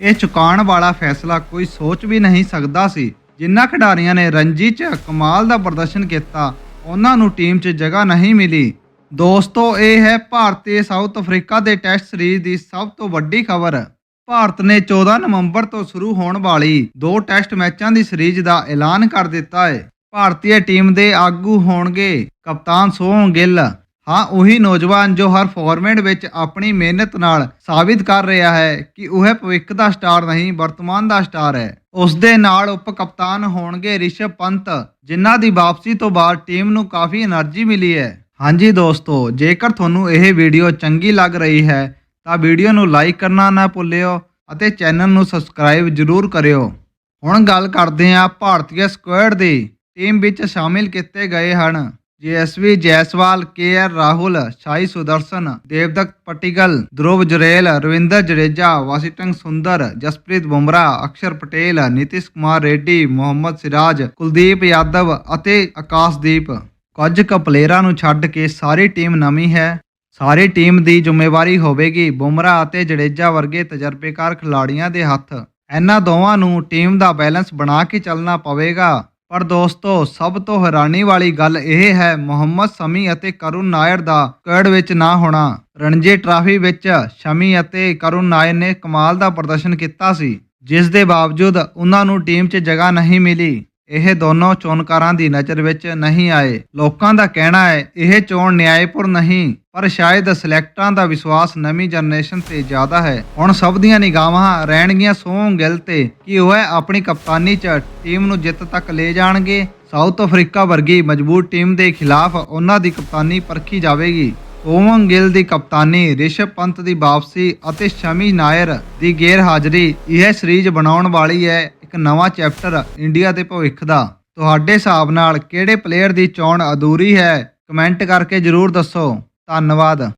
ਇਹ ਚੁਕਾਉਣ ਵਾਲਾ ਫੈਸਲਾ ਕੋਈ ਸੋਚ ਵੀ ਨਹੀਂ ਸਕਦਾ ਸੀ। ਜਿਨ੍ਹਾਂ ਖਿਡਾਰੀਆਂ ਨੇ ਰਣਜੀ 'ਚ ਕਮਾਲ ਦਾ ਪ੍ਰਦਰਸ਼ਨ ਕੀਤਾ, ਉਹਨਾਂ ਨੂੰ ਟੀਮ 'ਚ ਜਗ੍ਹਾ ਨਹੀਂ ਮਿਲੀ। ਦੋਸਤੋ, ਇਹ ਹੈ ਭਾਰਤੀ ਸਾਊਥ ਅਫਰੀਕਾ ਦੇ ਟੈਸਟ ਸੀਰੀਜ਼ ਦੀ ਸਭ ਤੋਂ ਵੱਡੀ ਖਬਰ। ਭਾਰਤ ਨੇ 14 ਨਵੰਬਰ ਤੋਂ ਸ਼ੁਰੂ ਹੋਣ ਵਾਲੀ ਦੋ ਟੈਸਟ ਮੈਚਾਂ ਦੀ ਸੀਰੀਜ਼ ਦਾ ਐਲਾਨ ਕਰ ਦਿੱਤਾ ਹੈ। ਭਾਰਤੀ ਟੀਮ ਦੇ ਆਗੂ ਹੋਣਗੇ ਕਪਤਾਨ ਸੋਹਣ ਗਿੱਲ। ਹਾਂ, ਉਹੀ ਨੌਜਵਾਨ ਜੋ ਹਰ ਫਾਰਮੈਟ ਵਿੱਚ ਆਪਣੀ ਮਿਹਨਤ ਨਾਲ ਸਾਬਿਤ ਕਰ ਰਿਹਾ ਹੈ ਕਿ ਉਹ ਭਵਿੱਖ ਦਾ ਸਟਾਰ ਨਹੀਂ, ਵਰਤਮਾਨ ਦਾ ਸਟਾਰ ਹੈ। ਉਸ ਦੇ ਨਾਲ ਉਪ ਕਪਤਾਨ ਹੋਣਗੇ ਰਿਸ਼ਭ ਪੰਤ, ਜਿਨ੍ਹਾਂ ਦੀ ਵਾਪਸੀ ਤੋਂ ਬਾਅਦ ਟੀਮ ਨੂੰ ਕਾਫੀ એનર્ਜੀ ਮਿਲੀ ਹੈ। ਹਾਂਜੀ ਦੋਸਤੋ, ਜੇਕਰ ਤੁਹਾਨੂੰ ਇਹ ਵੀਡੀਓ ਚੰਗੀ ਲੱਗ ਰਹੀ ਹੈ, ਤਾਂ ਵੀਡੀਓ ਨੂੰ ਲਾਈਕ ਕਰਨਾ ਨਾ ਭੁੱਲਿਓ ਅਤੇ ਚੈਨਲ ਨੂੰ ਸਬਸਕ੍ਰਾਈਬ ਜ਼ਰੂਰ ਕਰਿਓ। ਹੁਣ ਗੱਲ ਕਰਦੇ ਹਾਂ ਭਾਰਤੀ ਸਕੁਐਡ ਦੀ। ਟੀਮ ਵਿੱਚ ਸ਼ਾਮਿਲ ਕੀਤੇ ਗਏ ਹਨ। ਜੀਐਸਵੀ ਜੈਸਵਾਲ, ਕੇਆਰ ਰਾਹੁਲ ਸ਼ਾਈ ਸੁਦਰਸ਼ਨ, ਦੇਵਦਤ ਪਟਿਗਲ, ਧਰੁਵ ਜੁਰੇਲ, ਰਵਿੰਦਰ ਜਡੇਜਾ, ਵਾਸ਼ਿੰਗਟਨ ਸੁੰਦਰ, ਜਸਪ੍ਰੀਤ ਬੁਮਰਾਹ, ਅਕਸ਼ਰ ਪਟੇਲ, ਨਿਤਿਸ਼ ਕੁਮਾਰ ਰੈਡੀ, ਮੁਹੰਮਦ ਸਿਰਾਜ, ਕੁਲਦੀਪ ਯਾਦਵ ਅਤੇ ਆਕਾਸ਼ਦੀਪ। ਕੁਝ ਕੁ ਪਲੇਅਰਾਂ ਨੂੰ ਛੱਡ ਕੇ ਸਾਰੀ ਟੀਮ ਨਵੀਂ ਹੈ। ਸਾਰੀ ਟੀਮ ਦੀ ਜ਼ਿੰਮੇਵਾਰੀ ਹੋਵੇਗੀ ਬੁਮਰਾਹ ਅਤੇ ਜਡੇਜਾ ਵਰਗੇ ਤਜਰਬੇਕਾਰ ਖਿਲਾੜੀਆਂ ਦੇ ਹੱਥ। ਇਹਨਾਂ ਦੋਵਾਂ ਨੂੰ ਟੀਮ ਦਾ ਬੈਲੈਂਸ ਬਣਾ ਕੇ ਚੱਲਣਾ ਪਵੇਗਾ। ਪਰ ਦੋਸਤੋ, ਸਭ ਤੋਂ ਹੈਰਾਨੀ ਵਾਲੀ ਗੱਲ ਇਹ ਹੈ ਮੁਹੰਮਦ ਸਮੀ ਅਤੇ ਕਰੁਣ ਨਾਇਰ ਦਾ ਸਕੁਐਡ ਵਿੱਚ ਨਾ ਹੋਣਾ। ਰਣਜੀ ਟਰਾਫੀ ਵਿੱਚ ਸ਼ਮੀ ਅਤੇ ਕਰੁਣ ਨਾਇਰ ਨੇ ਕਮਾਲ ਦਾ ਪ੍ਰਦਰਸ਼ਨ ਕੀਤਾ ਸੀ, ਜਿਸ ਦੇ ਬਾਵਜੂਦ ਉਹਨਾਂ ਨੂੰ ਟੀਮ 'ਚ ਜਗ੍ਹਾ ਨਹੀਂ ਮਿਲੀ। ਇਹ ਦੋਨੋਂ ਚੋਣਕਾਰਾਂ ਦੀ ਨਜ਼ਰ ਵਿੱਚ ਨਹੀਂ ਆਏ। ਲੋਕਾਂ ਦਾ ਕਹਿਣਾ ਹੈ, ਇਹ ਚੋਣ ਨਿਆਂਪੁਰ ਨਹੀਂ। ਪਰ ਸ਼ਾਇਦ ਸਿਲੈਕਟਰਾਂ ਦਾ ਵਿਸ਼ਵਾਸ ਨਵੀਂ ਜਨਰੇਸ਼ਨ ਤੇ ਜ਼ਿਆਦਾ ਹੈ। ਹੁਣ ਸਭ ਦੀਆਂ ਨਿਗਾਹਾਂ ਰਹਿਣਗੀਆਂ ਸੋਹਣ ਗਿੱਲ ਤੇ। ਕਿ ਉਹ ਆਪਣੀ ਕਪਤਾਨੀ 'ਚ ਟੀਮ ਨੂੰ ਜਿੱਤ ਤੱਕ ਲੈ ਜਾਣਗੇ? ਸਾਊਥ ਅਫਰੀਕਾ ਵਰਗੀ ਮਜ਼ਬੂਤ ਟੀਮ ਦੇ ਖਿਲਾਫ ਉਹਨਾਂ ਦੀ ਕਪਤਾਨੀ ਪਰਖੀ ਜਾਵੇਗੀ। ਓਮਨ ਗਿੱਲ ਦੀ ਕਪਤਾਨੀ ਰਿਸ਼ਭ ਪੰਤ ਦੀ ਵਾਪਸੀ ਅਤੇ ਸ਼ਮੀ ਨਾਇਰ ਦੀ ਗੈਰ ਹਾਜ਼ਰੀ ਇਹ ਸੀਰੀਜ਼ ਬਣਾਉਣ ਵਾਲੀ ਹੈ ਇੱਕ ਨਵਾਂ ਚੈਪਟਰ ਇੰਡੀਆ ਦੇ ਭਵਿੱਖ ਦਾ। ਤੁਹਾਡੇ ਹਿਸਾਬ ਨਾਲ ਕਿਹੜੇ ਪਲੇਅਰ ਦੀ ਚੋਣ ਅਧੂਰੀ ਹੈ? ਕਮੈਂਟ ਕਰਕੇ ਜਰੂਰ ਦੱਸੋ। ਧੰਨਵਾਦ।